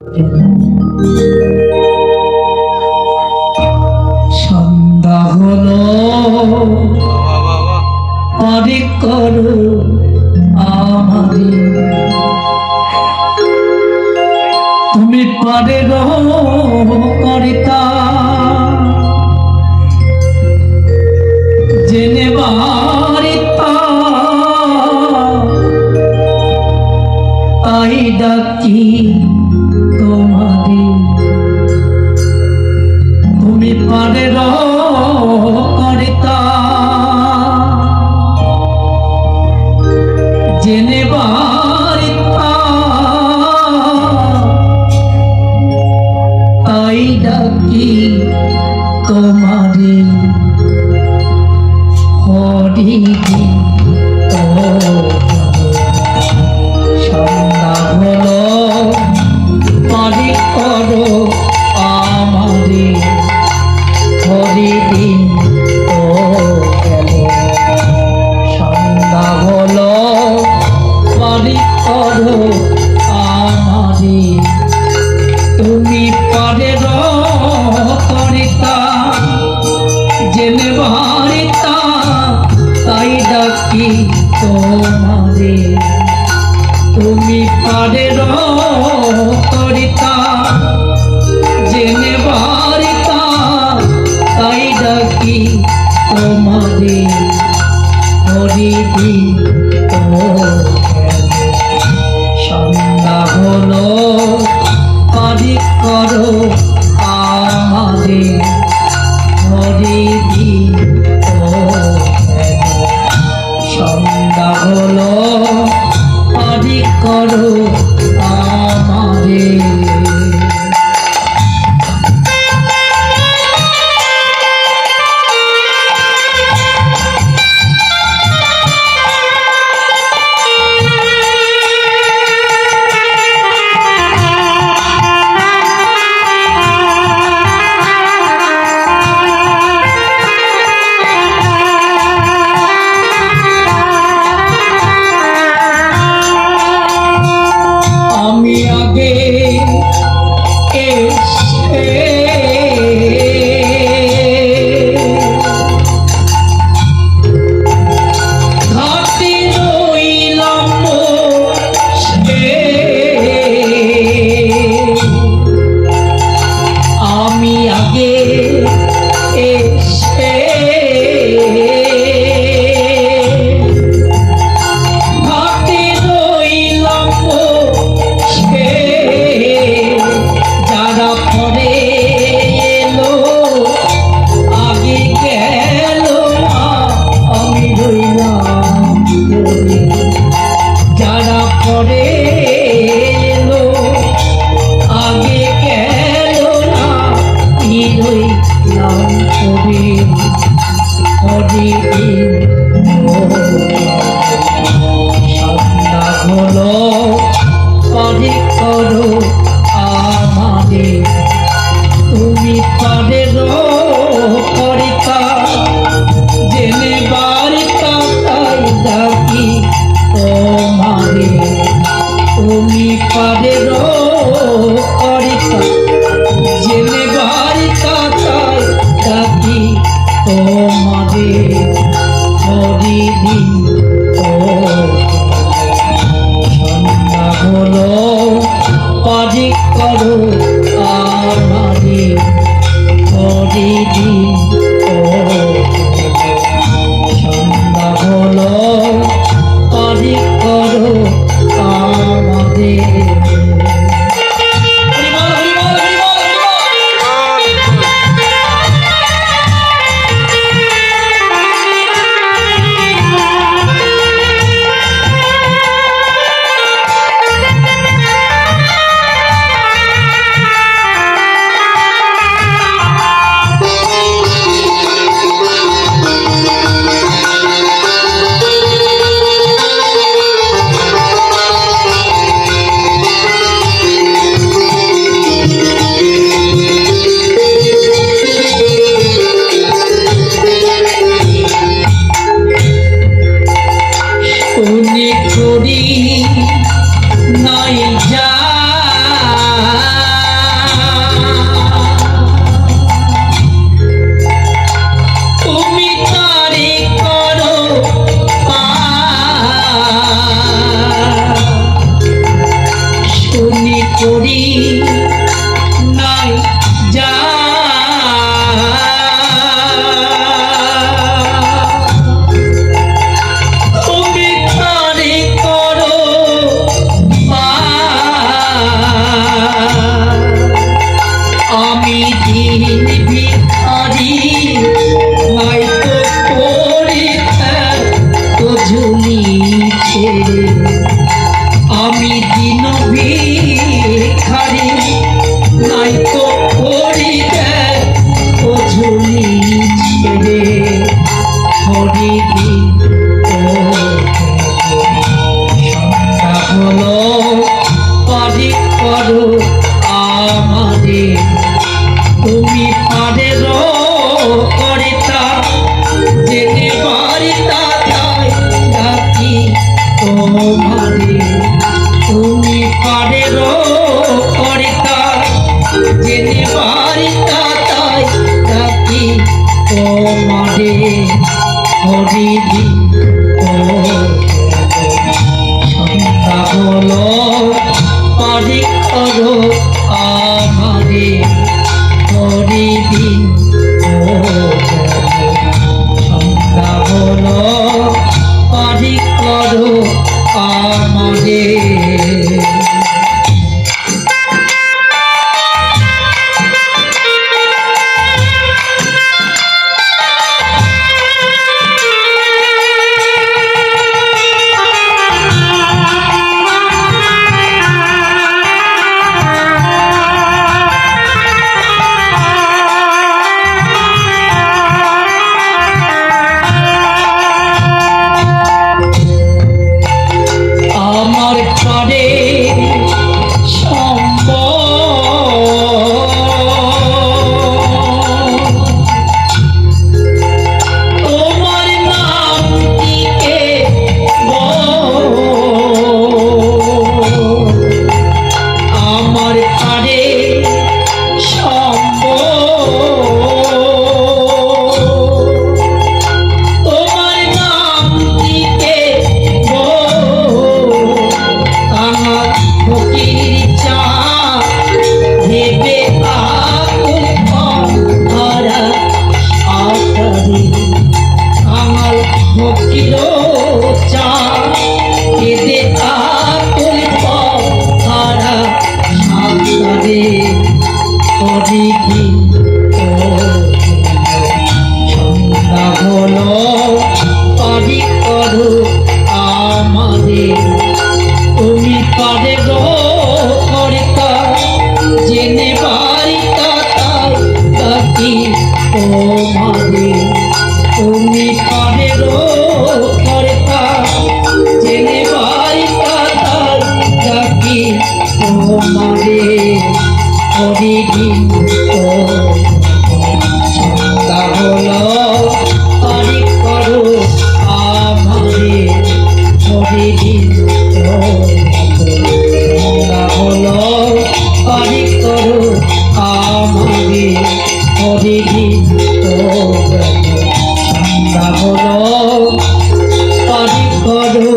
原。তোমারে তুমি পারে রিতা জেনে বারিতা তাই ডাকি তোমারে। হরিদিন ঝুলিছে করো আমারে করিদিন সন্ধ্যা হলো পারি করো আমারে সহায় করো আমারে হরে গীত করো